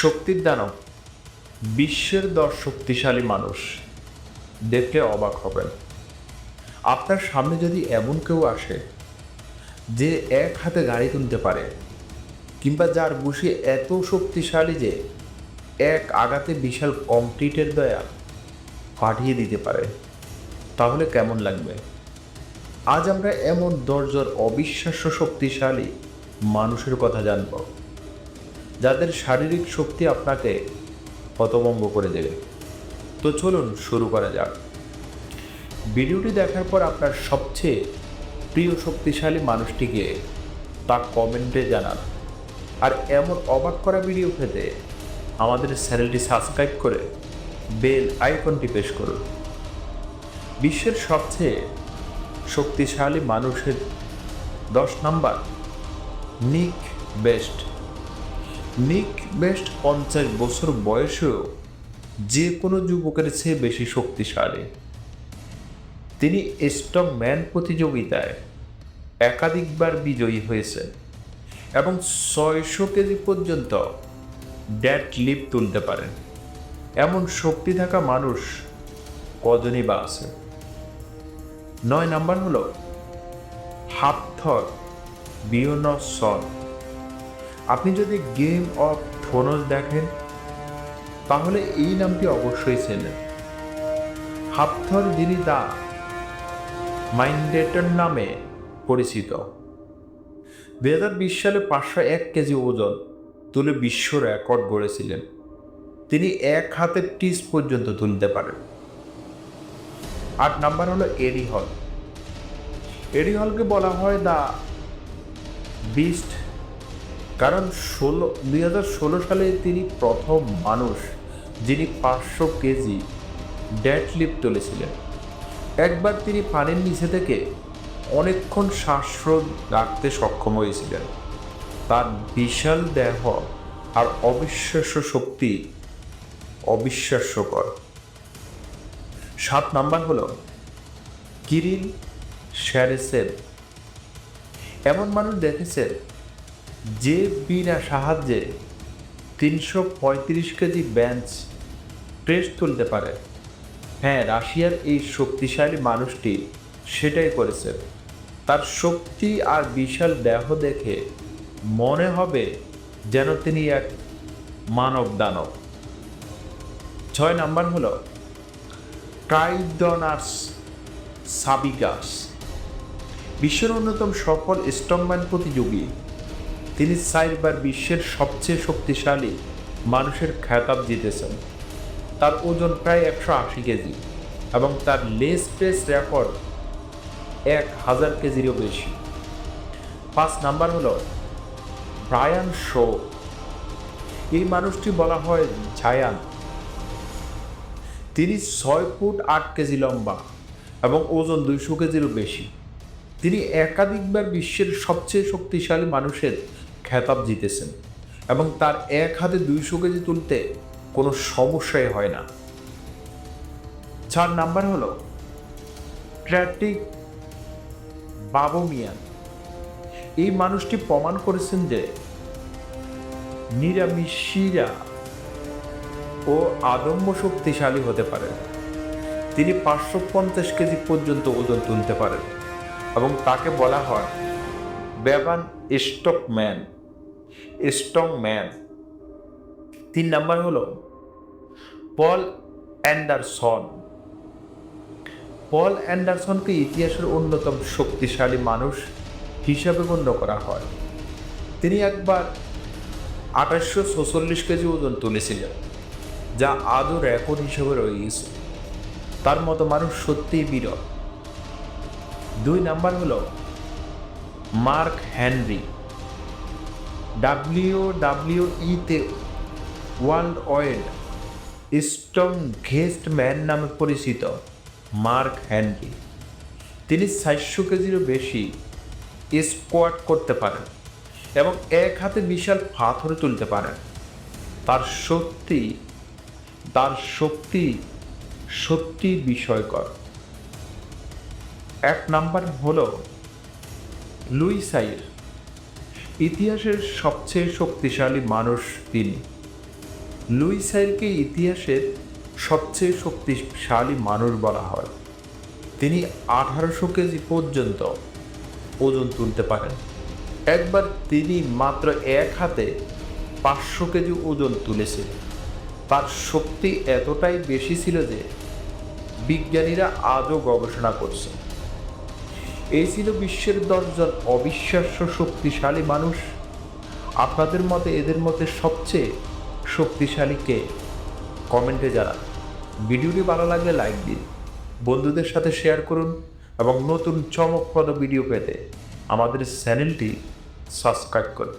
শক্তির দানব, বিশ্বের দশ শক্তিশালী মানুষ, দেখলে অবাক হবেন। আপনার সামনে যদি এমন কেউ আসে, যে এক হাতে গাড়ি তুলতে পারে, কিংবা যার বুসি এত শক্তিশালী যে এক আঘাতে বিশাল কমপ্লিটের দয়া পাঠিয়ে দিতে পারে, তাহলে কেমন লাগবে? আজ আমরা এমন দরজর অবিশ্বাস্য শক্তিশালী মানুষের কথা জানব। যাদের শারীরিক শক্তি আপনাকে হতভম্ব করে দেবে। তো চলুন শুরু করা যাক। ভিডিওটি দেখার পর আপনার সবচেয়ে প্রিয় শক্তিশালী মানুষটিকে তা কমেন্টে জানান। আর এমন অবাক করা ভিডিও পেতে আমাদের চ্যানেলটি সাবস্ক্রাইব করে বেল আইকনটি পেশ করুন। বিশ্বের সবচেয়ে শক্তিশালী মানুষের দশ নাম্বার, নিক বেস্ট। নিক বেস্ট পঞ্চাশ বছর বয়সেও যে কোনো যুবকের চেয়ে বেশি শক্তিশালী। তিনি স্ট্রং ম্যান প্রতিযোগিতায় একাধিকবার বিজয়ী হয়েছেন এবং ছয়শো কেজি পর্যন্ত ড্যাট লিপ তুলতে পারেন। এমন শক্তি থাকা মানুষ কজনই বা আছে? নয় নাম্বার হলো হাতথর বিয়নসন আপনি যদি গেম অফ থ্রোনস দেখেন, তাহলে এই নামটি অবশ্যই চেনেন। হাতথর যিনি দা মাইন্ডেটন নামে পরিচিত। দুই হাজার বিশ সালে পাঁচশো এক কেজি ওজন তুলে বিশ্ব রেকর্ড গড়েছিলেন। তিনি এক হাতে টিস পর্যন্ত তুলতে পারেন। আট নাম্বার হলো এডি হল। হলকে বলা হয় দা বিস্ট কারণ ষোলো, দুই হাজার ষোলো সালে তিনি প্রথম মানুষ যিনি পাঁচশো কেজি ড্যাট লিপ তুলেছিলেন। একবার তিনি পানির নিচে থেকে অনেকক্ষণ শ্বাসরোধ রাখতে সক্ষম হয়েছিলেন। তার বিশাল দেহ আর অবিশ্বাস্য শক্তি অবিশ্বাস্যকর। সাত নাম্বার হলো কিরিল শ্যারেসেল এমন মানুষ দেখেছেন যে বিনা সাহায্যে তিনশো পঁয়ত্রিশ কেজি বেঞ্চ প্রেস তুলতে পারে। হ্যাঁ রাশিয়ার এই শক্তিশালী মানুষটি সেটাই করেছে। তার শক্তি আর বিশাল দেহ দেখে মনে হবে যেন তিনি এক মানব দানব ছয় নাম্বার হলো ট্রাইডনার্স সাবিগাস বিশ্বের অন্যতম সফল স্ট্রংম্যান প্রতিযোগী তিনি চারবার বিশ্বের সবচেয়ে শক্তিশালী মানুষের খেতাব জিতেছেন। তার ওজন প্রায় একশো আশি কেজি এবং তার লেস প্রেস রেকর্ড এক হাজার কেজিরও বেশি। পাঁচ নাম্বার হলো ব্রায়ান শো। এই মানুষটি বলা হয় জায়ান। তিনি ছয় ফুট আট কেজি লম্বা এবং ওজন দুইশো কেজিরও বেশি। তিনি একাধিকবার বিশ্বের সবচেয়ে শক্তিশালী মানুষের খেতাব জিতেছেন এবং তার এক হাতে দুইশো কেজি তুলতে কোনো সমস্যাই হয় না। চার নাম্বার হলো ট্র্যাটিক বাবমিয়ান এই মানুষটি প্রমাণ করেছেন যে নিরামিষীরা ও আদম্য শক্তিশালী হতে পারে। তিনি পাঁচশো পঞ্চাশ কেজি পর্যন্ত ওজন তুলতে পারেন এবং তাকে বলা হয় বেবান স্টক ম্যান স্ট্রং ম্যান। তিন নাম্বার হলো পল অ্যান্ডারসন। পল অ্যান্ডারসনকে ইতিহাসের অন্যতম শক্তিশালী মানুষ হিসাবে গণ্য করা হয়। তিনি একবার আঠাশশো ছচল্লিশ কেজি ওজন তুলেছিলেন, যা আদৌ রেকর্ড হিসেবে রয়ে গেছে তার মতো মানুষ সত্যিই বিরল। দুই নাম্বার হলো মার্ক হ্যানরি ডাব্লিউ ডাব্লিউ ইতে world wide strongest man নামে পরিচিত মার্ক হ্যান্ডি তিনি চারশো কেজিরও বেশি স্কোয়াট করতে পারেন এবং এক হাতে বিশাল পাথর তুলতে পারেন। তার শক্তি তার শক্তি সত্যি বিষয়কর এক নাম্বার হলো লুইসাইর ইতিহাসের সবচেয়ে শক্তিশালী মানুষ তিনি। লুইসাইলকে ইতিহাসের সবচেয়ে শক্তিশালী মানুষ বলা হয়। তিনি আঠারোশো কেজি পর্যন্ত ওজন তুলতে পারেন। একবার তিনি মাত্র এক হাতে পাঁচশো কেজি ওজন তুলেছিলেন। তার শক্তি এতটাই বেশি ছিল যে বিজ্ঞানীরা আজও গবেষণা করছে এই ছিল বিশ্বের দশজন অবিশ্বাস্য শক্তিশালী মানুষ। আপনাদের মতে এদের মধ্যে সবচেয়ে শক্তিশালী কে? কমেন্টে জানান। ভিডিওটি ভালো লাগলে লাইক দিন, বন্ধুদের সাথে শেয়ার করুন এবং নতুন চমকপ্রদ ভিডিও পেতে আমাদের চ্যানেলটি সাবস্ক্রাইব করুন।